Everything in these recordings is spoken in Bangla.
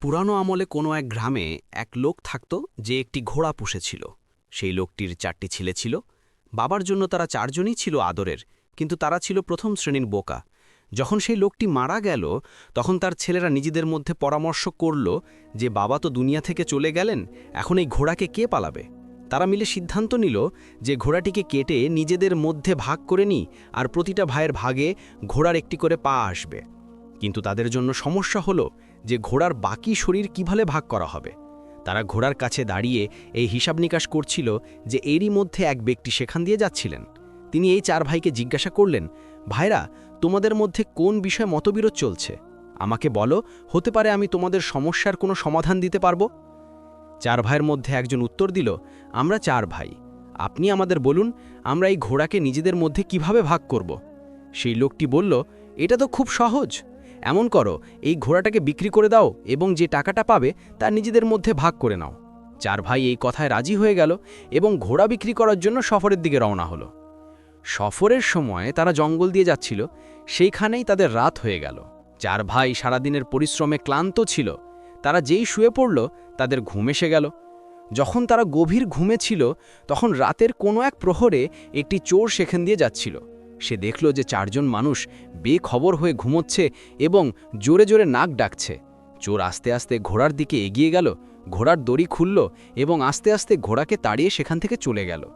পুরানো আমলে কোনো এক গ্রামে এক লোক থাকত যে একটি ঘোড়া পুষেছিল। সেই লোকটির চারটি ছেলে ছিল। বাবার জন্য তারা চারজনই ছিল আদরের, কিন্তু তারা ছিল প্রথম শ্রেণির বোকা। যখন সেই লোকটি মারা গেল, তখন তার ছেলেরা নিজেদের মধ্যে পরামর্শ করল যে, বাবা তো দুনিয়া থেকে চলে গেলেন, এখন এই ঘোড়াকে কে পালাবে? তারা মিলে সিদ্ধান্ত নিল যে, ঘোড়াটিকে কেটে নিজেদের মধ্যে ভাগ করে নিই আর প্রতিটা ভাইয়ের ভাগে ঘোড়ার একটি করে পা আসবে। কিন্তু তাদের জন্য সমস্যা হলো যে ঘোড়ার বাকি শরীর কীভাবে ভাগ করা হবে। তারা ঘোড়ার কাছে দাঁড়িয়ে এই হিসাব নিকাশ করছিল যে এরই মধ্যে এক ব্যক্তি সেখান দিয়ে যাচ্ছিলেন। তিনি এই চার ভাইকে জিজ্ঞাসা করলেন, ভাইরা, তোমাদের মধ্যে কোন বিষয়ে মতবিরোধ চলছে? আমাকে বলো, হতে পারে আমি তোমাদের সমস্যার কোনো সমাধান দিতে পারব? চার ভাইয়ের মধ্যে একজন উত্তর দিল, আমরা চার ভাই। আপনি আমাদের বলুন, আমরা এই ঘোড়াকে নিজেদের মধ্যে কীভাবে ভাগ করব? সেই লোকটি বলল, এটা তো খুব সহজ। এমন করো, এই ঘোড়াটাকে বিক্রি করে দাও এবং যে টাকাটা পাবে তা নিজেদের মধ্যে ভাগ করে নাও। চার ভাই এই কথায় রাজি হয়ে গেল এবং ঘোড়া বিক্রি করার জন্য সফরের দিকে রওনা হলো। সফরের সময় তারা জঙ্গল দিয়ে যাচ্ছিল, সেইখানেই তাদের রাত হয়ে গেল। চার ভাই সারাদিনের পরিশ্রমে ক্লান্ত ছিল, তারা যেই শুয়ে পড়ল তাদের ঘুম এসে গেল। যখন তারা গভীর ঘুমে ছিল, তখন রাতের কোনো এক প্রহরে একটি চোর সেখান দিয়ে যাচ্ছিল। সে দেখল যে চারজন মানুষ বেখবর হয়ে ঘুমোচ্ছে এবং জোরে জোরে নাক ডাকছে। চোর আস্তে আস্তে ঘোড়ার দিকে এগিয়ে গেল, ঘোড়ার দড়ি খুলল এবং আস্তে আস্তে ঘোড়াকে তাড়িয়ে সেখান থেকে চলে গেল।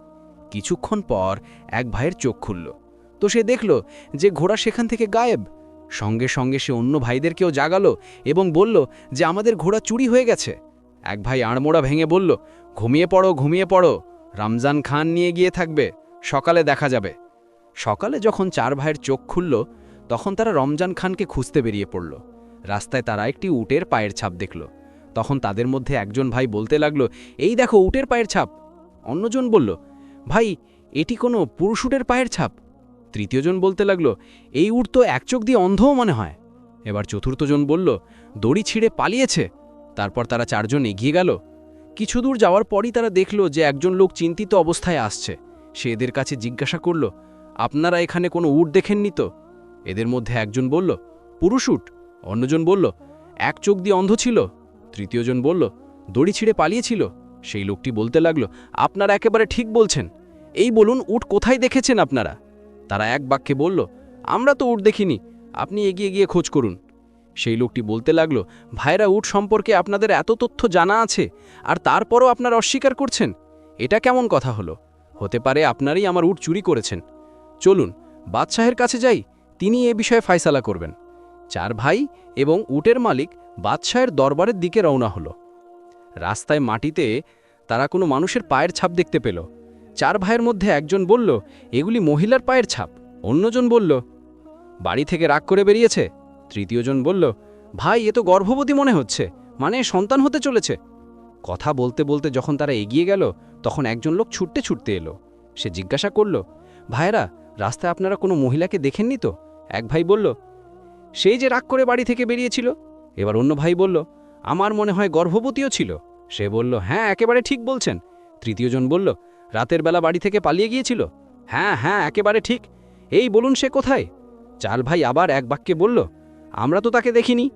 কিছুক্ষণ পর এক ভাইয়ের চোখ খুলল। তো সে দেখল যে ঘোড়া সেখান থেকে গায়েব। সঙ্গে সঙ্গে সে অন্য ভাইদেরকেও জাগালো এবং বলল যে আমাদের ঘোড়া চুরি হয়ে গেছে। এক ভাই আড়মোড়া ভেঙে বলল, ঘুমিয়ে পড়ো ঘুমিয়ে পড়ো। রমজান খান নিয়ে গিয়ে থাকবে। সকালে দেখা যাবে। সকালে যখন চার ভাইয়ের চোখ খুলল, তখন তারা রমজান খানকে খুঁজতে বেরিয়ে পড়ল। রাস্তায় তারা একটি উটের পায়ের ছাপ দেখল। তখন তাদের মধ্যে একজন ভাই বলতে লাগল, এই দেখো, উটের পায়ের ছাপ। অন্যজন বলল, ভাই, এটি কোনো পুরুষ উটের পায়ের ছাপ? তৃতীয়জন বলতে লাগল, এই উট তো এক চোখ দিয়ে অন্ধও মনে হয়। এবার চতুর্থজন বলল, দড়ি ছিঁড়ে পালিয়েছে। তারপর তারা চারজন এগিয়ে গেল। কিছু দূর যাওয়ার পরই তারা দেখল যে একজন লোক চিন্তিত অবস্থায় আসছে। সে এদের কাছে জিজ্ঞাসা করল আপনারা এখানে কোনো উট দেখেননি তো? এদের মধ্যে একজন বলল, পুরুষ উট। অন্যজন বলল, এক চোখ দিয়ে অন্ধ ছিল। তৃতীয়জন বলল, দড়ি ছিঁড়ে পালিয়েছিল। সেই লোকটি বলতে লাগল, আপনারা একেবারে ঠিক বলছেন। এই বলুন উট কোথায় দেখেছেন আপনারা? তারা এক বাক্যে বলল, আমরা তো উট দেখিনি। আপনি এগিয়ে গিয়ে খোঁজ করুন। সেই লোকটি বলতে লাগল, ভাইরা, উট সম্পর্কে আপনাদের এত তথ্য জানা আছে, আর তারপরও আপনারা অস্বীকার করছেন? এটা কেমন কথা হলো? হতে পারে আপনারই আমার উট চুরি করেছেন। চলুন, বাদশাহের কাছে যাই, তিনি এ বিষয়ে ফায়সালা করবেন। চার ভাই এবং উটের মালিক বাদশাহের দরবারের দিকে রওনা হলো। রাস্তায় মাটিতে তারা কোনো মানুষের পায়ের ছাপ দেখতে পেল। চার ভাইয়ের মধ্যে একজন বলল, এগুলি মহিলার পায়ের ছাপ। অন্যজন বলল, বাড়ি থেকে রাগ করে বেরিয়েছে। তৃতীয়জন বলল, ভাই, এ তো গর্ভবতী মনে হচ্ছে মানে সন্তান হতে চলেছে। কথা বলতে বলতে যখন তারা এগিয়ে গেল, তখন একজন লোক ছুটতে ছুটতে এলো। সে জিজ্ঞাসা করল ভাইরা রাস্তায় আপনারা কোনো মহিলাকে দেখেননি তো? এক ভাই বলল সেই যে রাগ করে বাড়ি থেকে বেরিয়েছিল। এবার অন্য ভাই বলল, আমার মনে হয় গর্ভবতীও ছিল। সে বলল হ্যাঁ একেবারে ঠিক বলছেন। তৃতীয়জন বলল, রাতের বেলা বাড়ি থেকে পালিয়ে গিয়েছিল? হ্যাঁ হ্যাঁ একেবারে ঠিক। এই বলুন সে কোথায়? চাল ভাই আবার এক বাক্যে বলল, আমরা তো তাকে দেখিনি।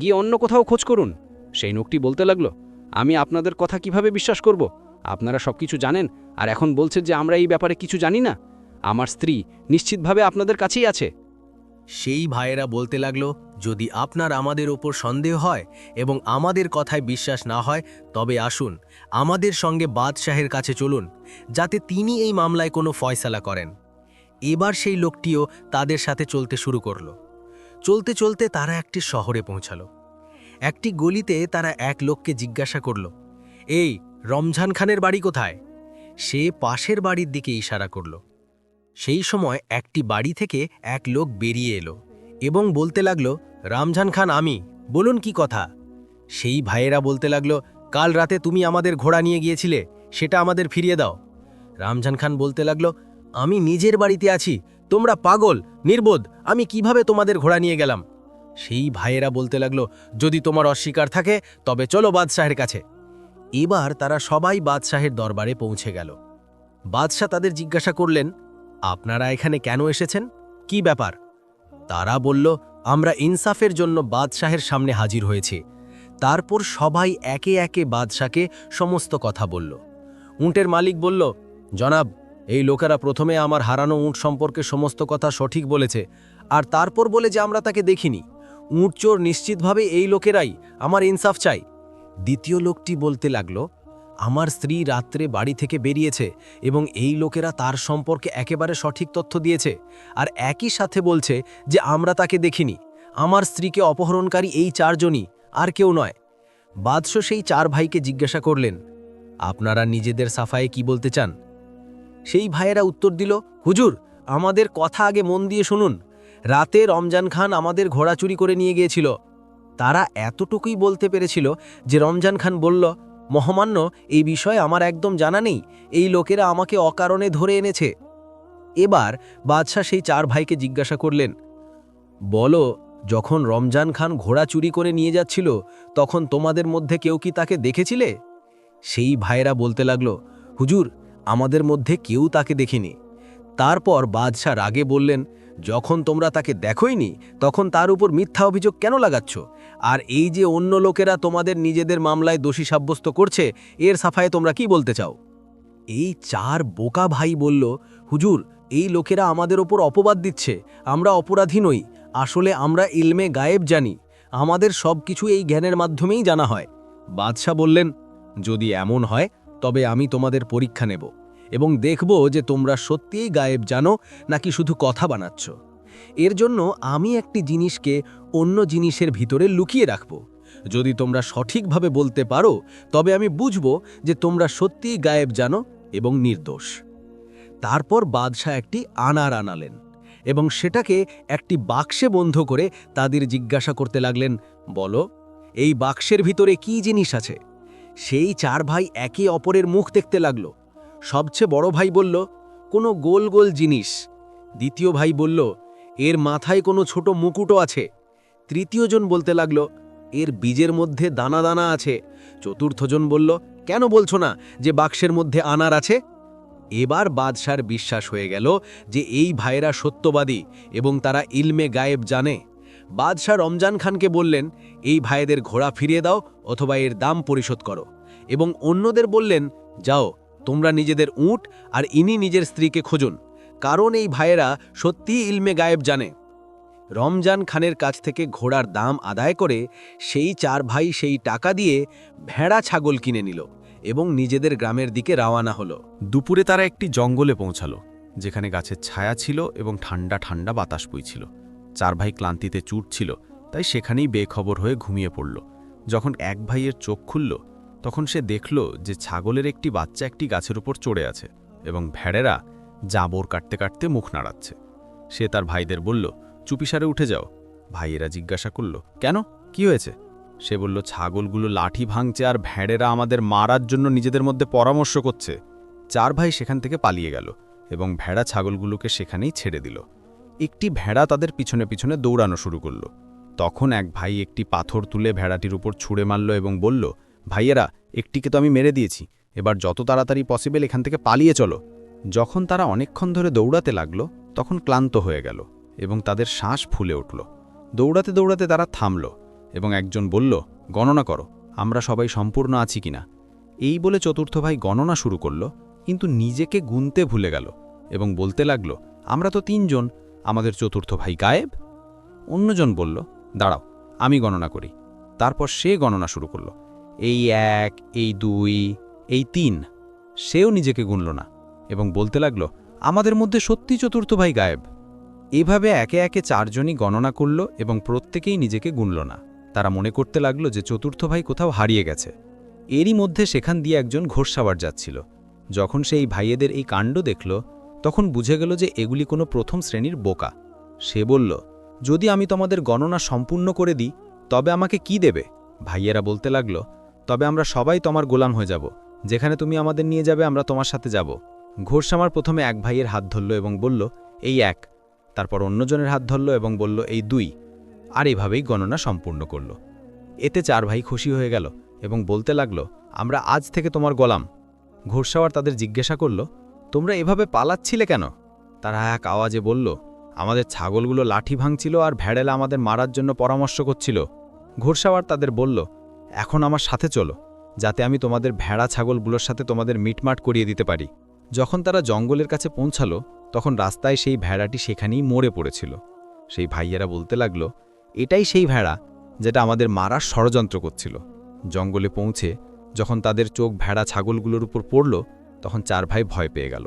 গিয়ে অন্য কোথাও খোঁজ করুন। সেই নোকটি বলতে লাগল, আমি আপনাদের কথা কীভাবে বিশ্বাস করব? আপনারা সব কিছু জানেন, আর এখন বলছেন যে আমরা এই ব্যাপারে কিছু জানি না? আমার স্ত্রী নিশ্চিতভাবে আপনাদের কাছেই আছে। সেই ভাইয়েরা বলতে লাগল, যদি আপনার আমাদের ওপর সন্দেহ হয় এবং আমাদের কথায় বিশ্বাস না হয়, তবে আসুন, আমাদের সঙ্গে বাদশাহের কাছে চলুন, যাতে তিনি এই মামলায় কোনো ফয়সালা করেন। এবার সেই লোকটিও তাদের সাথে চলতে শুরু করল। চলতে চলতে তারা একটি শহরে পৌঁছালো। একটি গলিতে তারা এক লোককে জিজ্ঞাসা করল, এই রমজান খানের বাড়ি কোথায়? সে পাশের বাড়ির দিকে ইশারা করল। সেই সময় একটি বাড়ি থেকে এক লোক বেরিয়ে এলো এবং বলতে লাগল, রামজান খান, আমি। বলুন কি কথা? সেই ভাইয়েরা বলতে লাগল, কাল রাতে তুমি আমাদের ঘোড়া নিয়ে গিয়েছিলে, সেটা আমাদের ফিরিয়ে দাও। রামজান খান বলতে লাগল, আমি নিজের বাড়িতে আছি, তোমরা পাগল, নির্বোধ, আমি কীভাবে তোমাদের ঘোড়া নিয়ে গেলাম? সেই ভাইয়েরা বলতে লাগল, যদি তোমার অস্বীকার থাকে, তবে চলো বাদশাহের কাছে। এবার তারা সবাই বাদশাহের দরবারে পৌঁছে গেল। বাদশাহ তাদের জিজ্ঞাসা করলেন আপনারা এখানে কেন এসেছেন? কি ব্যাপার? তারা বলল, আমরা ইনসাফের জন্য বাদশাহের সামনে হাজির হয়েছি। তারপর সবাই একে একে বাদশাকে সমস্ত কথা বলল। উঁটের মালিক বলল, জনাব, এই লোকেরা প্রথমে আমার হারানো উঁট সম্পর্কে সমস্ত কথা সঠিক বলেছে, আর তারপর বলে যে আমরা তাকে দেখিনি। উঁট চোর নিশ্চিতভাবে এই লোকেরাই আমার ইনসাফ চাই দ্বিতীয় লোকটি বলতে লাগল আমার স্ত্রী রাত্রে বাড়ি থেকে বেরিয়েছে এবং এই লোকেরা তার সম্পর্কে একেবারে সঠিক তথ্য দিয়েছে আর একই সাথে বলছে যে আমরা তাকে দেখিনি। আমার স্ত্রীকে অপহরণকারী এই চারজনই, আর কেউ নয়। বাদশাহ সেই চার ভাইকে জিজ্ঞাসা করলেন, আপনারা নিজেদের সাফায়ে কি বলতে চান? সেই ভাইয়েরা উত্তর দিল, হুজুর, আমাদের কথা আগে মন দিয়ে শুনুন। রাতে রমজান খান আমাদের ঘোড়া চুরি করে নিয়ে গিয়েছিল। তারা এতটুকুই বলতে পেরেছিল যে রমজান খান বলল মহামান্য, এই বিষয়ে আমার একদম জানা নেই। এই লোকেরা আমাকে অকারণে ধরে এনেছে। এবার বাদশাহ সেই চার ভাইকে জিজ্ঞাসা করলেন, বলো, যখন রমজান খান ঘোড়া চুরি করে নিয়ে যাচ্ছিল, তখন তোমাদের মধ্যে কেউ কি তাকে দেখেছিলে? সেই ভাইয়েরা বলতে লাগল, হুজুর, আমাদের মধ্যে কেউ তাকে দেখেনি। তারপর বাদশাহ রাগে বললেন যখন তোমরা তাকে দেখোইনি, তখন তার উপর মিথ্যা অভিযোগ কেন লাগাচ্ছ? আর এই যে অন্য লোকেরা তোমাদের নিজেদের মামলায় দোষী সাব্যস্ত করছে, এর সাফায়ে তোমরা কি বলতে চাও? এই চার বোকা ভাই বলল, হুজুর, এই লোকেরা আমাদের ওপর অপবাদ দিচ্ছে, আমরা অপরাধী নই, আসলে আমরা ইলমে গায়েব জানি, আমাদের সব কিছু এই জ্ঞানের মাধ্যমেই জানা হয়। বাদশাহ বললেন, যদি এমন হয়, তবে আমি তোমাদের পরীক্ষা নেব। এবং দেখব যে তোমরা সত্যিই গায়েব জানো নাকি শুধু কথা বানাচ্ছ। এর জন্য আমি একটি জিনিসকে অন্য জিনিসের ভিতরে লুকিয়ে রাখব। যদি তোমরা সঠিকভাবে বলতে পারো, তবে আমি বুঝব যে তোমরা সত্যিই গায়েব জানো এবং নির্দোষ। তারপর বাদশাহ একটি আনার আনালেন এবং সেটাকে একটি বাক্সে বন্ধ করে তাদের জিজ্ঞাসা করতে লাগলেন, বলো, এই বাক্সের ভিতরে কি জিনিস আছে? সেই চার ভাই একে অপরের মুখ দেখতে লাগল। সবচেয়ে বড় ভাই বলল, কোনো গোল গোল জিনিস। দ্বিতীয় ভাই বলল, এর মাথায় কোনো ছোট মুকুটও আছে। তৃতীয়জন বলতে লাগল, এর বীজের মধ্যে দানা দানা আছে। চতুর্থজন বলল, কেন বলছো না যে বাক্সের মধ্যে আনার আছে? এবার বাদশার বিশ্বাস হয়ে গেল যে এই ভাইয়েরা সত্যবাদী এবং তারা ইলমে গায়েব জানে। বাদশাহ রমজান খানকে বললেন, এই ভাইয়েদের ঘোড়া ফিরিয়ে দাও অথবা এর দাম পরিশোধ করো। এবং অন্যদের বললেন, যাও তোমরা নিজেদের উঁট আর ইনি নিজের স্ত্রীকে খোঁজুন, কারণ এই ভাইয়েরা সত্যিই ইলমে গায়েব জানে। রমজান খানের কাছ থেকে ঘোড়ার দাম আদায় করে সেই চার ভাই সেই টাকা দিয়ে ভেড়া ছাগল কিনে নিল এবং নিজেদের গ্রামের দিকে রওয়ানা হলো। দুপুরে তারা একটি জঙ্গলে পৌঁছালো, যেখানে গাছের ছায়া ছিল এবং ঠান্ডা ঠান্ডা বাতাস বইছিল। চার ভাই ক্লান্তিতে চুট ছিল তাই সেখানেই বেখবর হয়ে ঘুমিয়ে পড়ল। যখন এক ভাইয়ের চোখ খুলল তখন সে দেখল যে ছাগলের একটি বাচ্চা একটি গাছের উপর চড়ে আছে এবং ভেড়েরা জাবর কাটতে কাটতে মুখ নাড়াচ্ছে। সে তার ভাইদের বলল, চুপিসারে উঠে যাও। ভাইয়েরা জিজ্ঞাসা করল, কেন? কি হয়েছে? সে বলল, ছাগলগুলো লাঠি ভাঙছে আর ভেড়েরা আমাদের মারার জন্য নিজেদের মধ্যে পরামর্শ করছে। চার ভাই সেখান থেকে পালিয়ে গেল এবং ভেড়া ছাগলগুলোকে সেখানেই ছেড়ে দিল। একটি ভেড়া তাদের পিছনে পিছনে দৌড়ানো শুরু করল। তখন এক ভাই একটি পাথর তুলে ভেড়াটির উপর ছুঁড়ে মারল এবং বলল ভাইয়েরা, একটিকে তো আমি মেরে দিয়েছি। এবার যত তাড়াতাড়ি পসিবল এখান থেকে পালিয়ে চলো। যখন তারা অনেকক্ষণ ধরে দৌড়াতে লাগল, তখন ক্লান্ত হয়ে গেল এবং তাদের শ্বাস ফুলে উঠল। দৌড়াতে দৌড়াতে তারা থামল এবং একজন বলল, গণনা করো, আমরা সবাই সম্পূর্ণ আছি কিনা? এই বলে চতুর্থ ভাই গণনা শুরু করল, কিন্তু নিজেকে গুনতে ভুলে গেল এবং বলতে লাগল, আমরা তো তিনজন, আমাদের চতুর্থ ভাই গায়েব? অন্যজন বলল, দাঁড়াও, আমি গণনা করি। তারপর সে গণনা শুরু করল। এই এক, এই দুই, এই তিন। সেও নিজেকে গুনল না এবং বলতে লাগল, আমাদের মধ্যে সত্যি চতুর্থ ভাই গায়েব। এভাবে একে একে চারজনই গণনা করল এবং প্রত্যেকেই নিজেকে গুনল না। তারা মনে করতে লাগল যে চতুর্থ ভাই কোথাও হারিয়ে গেছে। এরই মধ্যে সেখান দিয়ে একজন ঘোষসাবার যাচ্ছিল। যখন সেই ভাইয়েদের এই কাণ্ড দেখল, তখন বুঝে গেল যে এগুলি কোনো প্রথম শ্রেণির বোকা। সে বলল, যদি আমি তোমাদের গণনা সম্পূর্ণ করে দিই, তবে আমাকে কি দেবে? ভাইয়েরা বলতে লাগল তবে আমরা সবাই তোমার গোলাম হয়ে যাব। যেখানে তুমি আমাদের নিয়ে যাবে, আমরা তোমার সাথে যাব। ঘোষসামার প্রথমে এক ভাইয়ের হাত ধরল এবং বলল, এই এক। তারপর অন্যজনের হাত ধরল এবং বলল, এই দুই। আর এভাবেই গণনা সম্পূর্ণ করল। এতে চার ভাই খুশি হয়ে গেল এবং বলতে লাগল, আমরা আজ থেকে তোমার গোলাম। ঘোষসাওয়ার তাদের জিজ্ঞাসা করল, তোমরা এভাবে পালাচ্ছিলে কেন? তারা এক আওয়াজে বলল, আমাদের ছাগলগুলো লাঠি ভাঙছিল আর ভেড়েলা আমাদের মারার জন্য পরামর্শ করছিল। ঘোষসাওয়ার তাদের বলল এখন আমার সাথে চলো, যাতে আমি তোমাদের ভেড়া ছাগলগুলোর সাথে তোমাদের মিটমাট করিয়ে দিতে পারি। যখন তারা জঙ্গলের কাছে পৌঁছালো, তখন রাস্তায় সেই ভেড়াটি সেখানেই মরে পড়েছিল। সেই ভাইয়েরা বলতে লাগল, এটাই সেই ভেড়া যেটা আমাদের মারার ষড়যন্ত্র করছিল। জঙ্গলে পৌঁছে যখন তাদের চোখ ভেড়া ছাগলগুলোর উপর পড়ল, তখন চার ভাই ভয় পেয়ে গেল।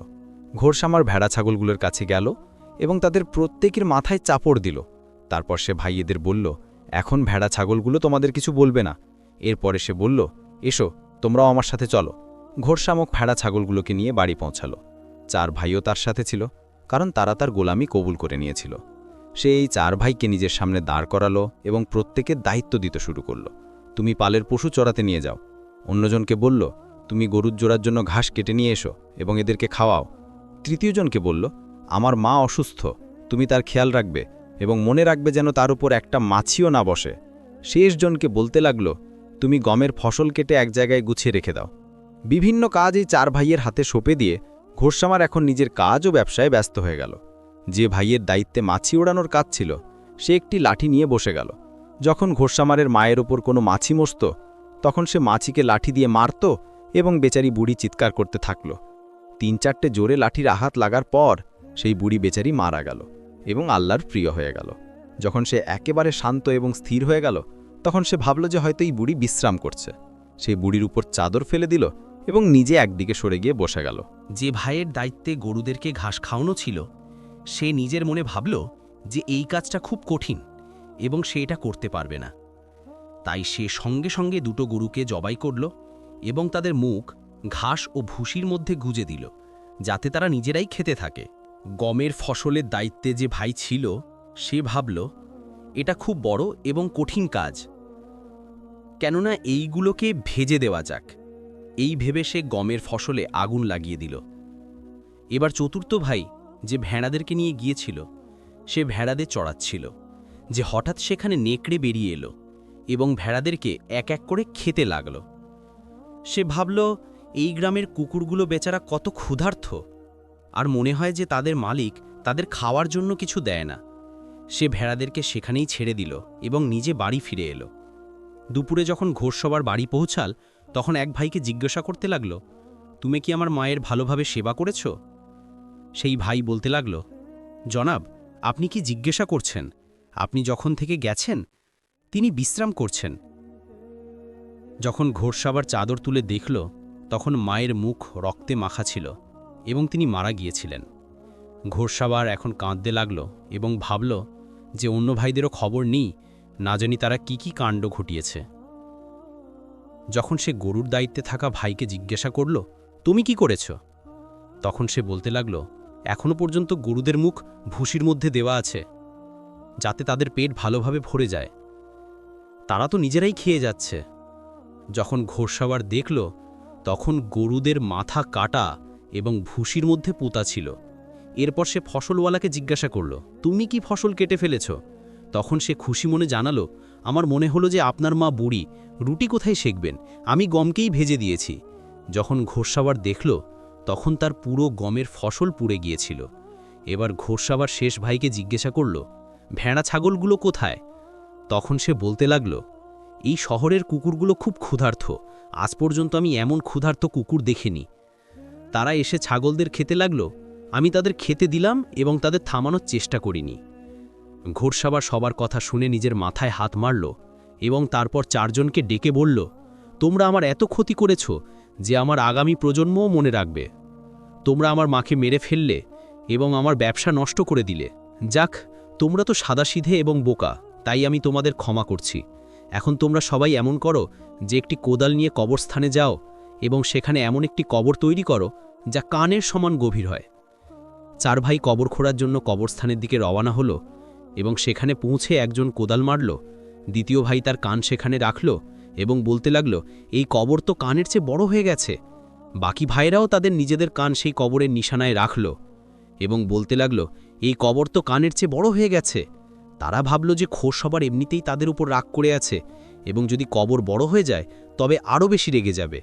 ঘোরসামার ভেড়া ছাগলগুলোর কাছে গেল এবং তাদের প্রত্যেকের মাথায় চাপড় দিল। তারপর সে ভাইয়েদের বলল, এখন ভেড়া ছাগলগুলো তোমাদের কিছু বলবে না। এরপরে সে বলল, এসো, তোমরাও আমার সাথে চলো। ঘোরসামক ভেড়া ছাগলগুলোকে নিয়ে বাড়ি পৌঁছালো। চার ভাইও তার সাথে ছিল, কারণ তারা তার গোলামি কবুল করে নিয়েছিল। সে এই চার ভাইকে নিজের সামনে দাঁড় করালো এবং প্রত্যেকের দায়িত্ব দিতে শুরু করল। তুমি পালের পশু চড়াতে নিয়ে যাও। অন্যজনকে বলল, তুমি গরুর জোড়ার জন্য ঘাস কেটে নিয়ে এসো এবং এদেরকে খাওয়াও। তৃতীয়জনকে বলল, আমার মা অসুস্থ, তুমি তার খেয়াল রাখবে এবং মনে রাখবে যেন তার উপর একটা মাছিও না বসে। শেষজনকে বলতে লাগল তুমি গমের ফসল কেটে এক জায়গায় গুছিয়ে রেখে দাও। বিভিন্ন কাজ এই চার ভাইয়ের হাতে সঁপে দিয়ে ঘোষসামার এখন নিজের কাজ ও ব্যবসায় ব্যস্ত হয়ে গেল। যে ভাইয়ের দায়িত্বে মাছি ওড়ানোর কাজ ছিল, সে একটি লাঠি নিয়ে বসে গেল। যখন ঘোষসামারের মায়ের ওপর কোনো মাছি মসত তখন সে মাছিকে লাঠি দিয়ে মারত এবং বেচারি বুড়ি চিৎকার করতে থাকল। তিন চারটে জোরে লাঠির আঘাত লাগার পর সেই বুড়ি বেচারি মারা গেল এবং আল্লাহর প্রিয় হয়ে গেল। যখন সে একেবারে শান্ত এবং স্থির হয়ে গেল তখন সে ভাবল যে হয়তো এই বুড়ি বিশ্রাম করছে। সেই বুড়ির উপর চাদর ফেলে দিল এবং নিজে একদিকে সরে গিয়ে বসে গেল। যে ভাইয়ের দায়িত্বে গরুদেরকে ঘাস খাওয়ানো ছিল, সে নিজের মনে ভাবল যে এই কাজটা খুব কঠিন এবং সে এটা করতে পারবে না। তাই সে সঙ্গে সঙ্গে দুটো গরুকে জবাই করল এবং তাদের মুখ, ঘাস ও ভুসির মধ্যে গুজে দিল, যাতে তারা নিজেরাই খেতে থাকে। গমের ফসলের দায়িত্বে যে ভাই ছিল, সে ভাবল, এটা খুব বড় এবং কঠিন কাজ। কেননা এইগুলোকে ভেজে দেওয়া যাক। এই ভেবে সে গমের ফসলে আগুন লাগিয়ে দিল। এবার চতুর্থ ভাই যে ভেড়াদেরকে নিয়ে গিয়েছিল, সে ভেড়াদের চড়াচ্ছিল, যে হঠাৎ সেখানে নেকড়ে বেরিয়ে এলো এবং ভেড়াদেরকে এক এক করে খেতে লাগল। সে ভাবল, এই গ্রামের কুকুরগুলো বেচারা কত ক্ষুধার্থ। আর মনে হয় যে তাদের মালিক তাদের খাওয়ার জন্য কিছু দেয় না। সে ভেড়াদেরকে সেখানেই ছেড়ে দিল এবং নিজে বাড়ি ফিরে এলো। দুপুরে যখন ঘোষসবার বাড়ি পৌঁছাল, তখন এক ভাইকে জিজ্ঞাসা করতে লাগল, তুমি কি আমার মায়ের ভালোভাবে সেবা করেছ? সেই ভাই বলতে লাগল, জনাব, আপনি কি জিজ্ঞাসা করছেন? আপনি যখন থেকে গেছেন, তিনি বিশ্রাম করছেন। যখন ঘোরসাবার চাদর তুলে দেখল, তখন মায়ের মুখ রক্তে মাখা ছিল এবং তিনি মারা গিয়েছিলেন। ঘোরসাবার এখন কাঁদতে লাগল এবং ভাবল যে অন্য ভাইদেরও খবর নেই না জানি তারা কি কি কাণ্ড ঘটিয়েছে। যখন সে গরুর দায়িত্বে থাকা ভাইকে জিজ্ঞাসা করল, তুমি কি করেছ? তখন সে বলতে লাগল এখনও পর্যন্ত গরুদের মুখ ভুসির মধ্যে দেওয়া আছে, যাতে তাদের পেট ভালোভাবে ভরে যায়। তারা তো নিজেরাই খেয়ে যাচ্ছে। যখন ঘোষাবার দেখল, তখন গরুদের মাথা কাটা এবং ভুসির মধ্যে পোতা ছিল। এরপর সে ফসলওয়ালাকে জিজ্ঞাসা করল, তুমি কি ফসল কেটে ফেলেছ? তখন সে খুশি মনে জানালো, আমার মনে হলো যে আপনার মা বুড়ি, রুটি কোথায় শেখবেন আমি গমকেই ভেজে দিয়েছি। যখন ঘোষাবার দেখল, তখন তার পুরো গমের ফসল পুড়ে গিয়েছিল। এবার ঘোষাবার শেষ ভাইকে জিজ্ঞাসা করল, ভেড়া ছাগলগুলো কোথায়? তখন সে বলতে লাগল, এই শহরের কুকুরগুলো খুব ক্ষুধার্থ। আজ পর্যন্ত আমি এমন ক্ষুধার্ত কুকুর দেখিনি। তারা এসে ছাগলদের খেতে লাগল। আমি তাদের খেতে দিলাম এবং তাদের থামানোর চেষ্টা করিনি। ঘোরসাবার সবার কথা শুনে নিজের মাথায় হাত মারল এবং তারপর চারজনকে ডেকে বলল, তোমরা আমার এত ক্ষতি করেছ যে আমার আগামী প্রজন্মও মনে রাখবে। তোমরা আমার মাকে মেরে ফেললে এবং আমার ব্যবসা নষ্ট করে দিলে। যাক, তোমরা তো সাদাসিধে এবং বোকা, তাই আমি তোমাদের ক্ষমা করছি। এখন তোমরা সবাই এমন করো যে একটি কোদাল নিয়ে কবরস্থানে যাও এবং সেখানে এমন একটি কবর তৈরি করো যা কানের সমান গভীর হয়। চার ভাই কবর খোঁড়ার জন্য কবরস্থানের দিকে রওনা হলো এবং সেখানে পৌঁছে একজন কোদাল মারল। দ্বিতীয় ভাই তার কান সেখানে রাখল এবং বলতে লাগল, এই কবর তো কানের চেয়ে বড় হয়ে গেছে। বাকি ভাইরাও তাদের নিজেদের কান সেই কবরের নিশানায় রাখল এবং বলতে লাগল, এই কবর তো কানের চেয়ে বড় হয়ে গেছে। তারা ভাবল যে খোশ সবার এমনিতেই তাদের উপর রাগ করে আছে এবং যদি কবর বড় হয়ে যায়, তবে আরও বেশি রেগে যাবে।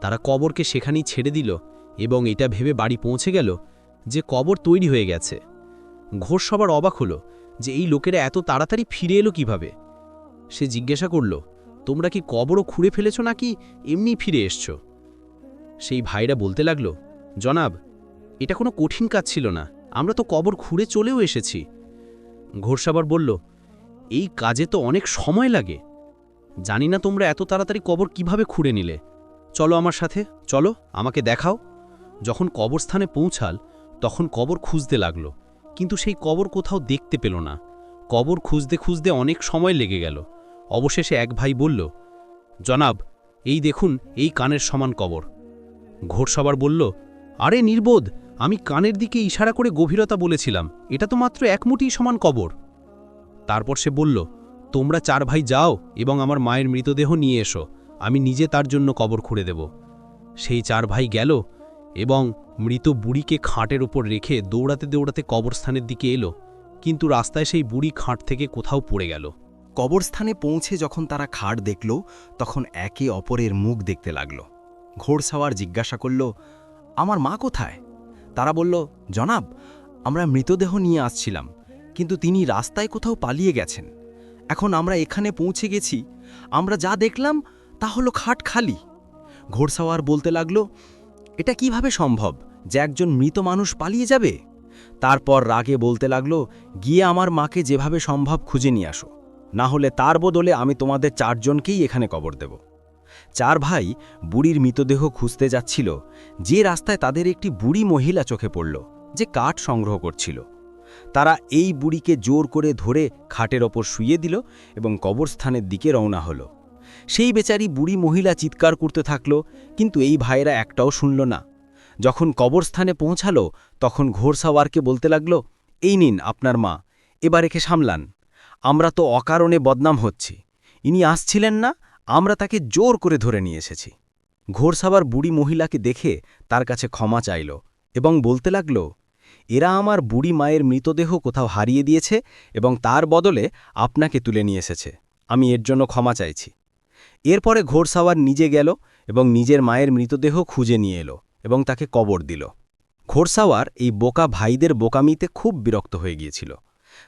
তারা কবরকে সেখানেই ছেড়ে দিল এবং এটা ভেবে বাড়ি পৌঁছে গেল যে কবর তৈরি হয়ে গেছে। ঘোষ সবার অবাক হলো যে এই লোকেরা এত তাড়াতাড়ি ফিরে এলো কীভাবে? সে জিজ্ঞাসা করল, তোমরা কি কবরও খুঁড়ে ফেলেছ নাকি এমনি ফিরে এসছ? সেই ভাইরা বলতে লাগল, জনাব, এটা কোনো কঠিন কাজ ছিল না, আমরা তো কবর খুঁড়ে চলেও এসেছি। ঘোরসাবার বলল, এই কাজে তো অনেক সময় লাগে। জানি না তোমরা এত তাড়াতাড়ি কবর কীভাবে খুঁড়ে নিলে। চলো আমার সাথে, চলো, আমাকে দেখাও। যখন কবরস্থানে পৌঁছাল, তখন কবর খুঁজতে লাগল। কিন্তু সেই কবর কোথাও দেখতে পেল না। কবর খুঁজতে খুঁজতে অনেক সময় লেগে গেল। অবশেষে এক ভাই বলল, জনাব, এই দেখুন, এই কানের সমান কবর। ঘোরসবার বলল, আরে নির্বোধ, আমি কানের দিকে ইশারা করে গভীরতা বলেছিলাম। এটা তো মাত্র এক মুঠি সমান কবর। তারপর সে বলল, তোমরা চার ভাই যাও এবং আমার মায়ের মৃতদেহ নিয়ে এসো। আমি নিজে তার জন্য কবর খুঁড়ে দেব। সেই চার ভাই গেল এবং মৃত বুড়িকে খাটের ওপর রেখে দৌড়াতে দৌড়াতে কবরস্থানের দিকে এলো, কিন্তু রাস্তায় সেই বুড়ি খাট থেকে কোথাও পড়ে গেল। কবরস্থানে পৌঁছে যখন তারা খাট দেখল, তখন একে অপরের মুখ দেখতে লাগল। ঘোড়সাওয়ার জিজ্ঞাসা করল, আমার মা কোথায়? তারা বলল, জনাব, আমরা মৃতদেহ নিয়ে আসছিলাম, কিন্তু তিনি রাস্তায় কোথাও পালিয়ে গেছেন। এখন আমরা এখানে পৌঁছে গেছি, আমরা যা দেখলাম তা হলো খাট খালি। ঘোড়সাওয়ার বলতে লাগল এটা কীভাবে সম্ভব যে একজন মৃত মানুষ পালিয়ে যাবে? তারপর রাগে বলতে লাগল, গিয়ে আমার মাকে যেভাবে সম্ভব খুঁজে নিয়ে আসো। না হলে তার বদলে আমি তোমাদের চারজনকেই এখানে কবর দেব। চার ভাই বুড়ির মৃতদেহ খুঁজতে যাচ্ছিল, যে রাস্তায় তাদের একটি বুড়ি মহিলা চোখে পড়ল, যে কাঠ সংগ্রহ করছিল। তারা এই বুড়িকে জোর করে ধরে খাটের ওপর শুয়ে দিল এবং কবরস্থানের দিকে রওনা হলো। সেই বেচারি বুড়ি মহিলা চিৎকার করতে থাকল, কিন্তু এই ভাইরা একটাও শুনল না। যখন কবরস্থানে পৌঁছালো, তখন ঘোরসাওয়ারকে বলতে লাগল, এই নিন আপনার মা, এবার একে সামলান। আমরা তো অকারণে বদনাম হচ্ছি। ইনি আসছিলেন না, আমরা তাকে জোর করে ধরে নিয়ে এসেছি। ঘোরসাবার বুড়ি মহিলাকে দেখে তার কাছে ক্ষমা চাইল এবং বলতে লাগল, এরা আমার বুড়ি মায়ের মৃতদেহ কোথাও হারিয়ে দিয়েছে এবং তার বদলে আপনাকে তুলে নিয়ে এসেছে। আমি এর জন্য ক্ষমা চাইছি। এরপরে ঘোড়সাওয়ার নিজে গেল এবং নিজের মায়ের মৃতদেহ খুঁজে নিয়ে এলো এবং তাকে কবর দিল। ঘোড়সাওয়ার এই বোকা ভাইদের বোকামিতে খুব বিরক্ত হয়ে গিয়েছিল।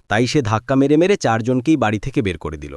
তাই সে ধাক্কা মেরে মেরে চারজনকেই বাড়ি থেকে বের করে দিল।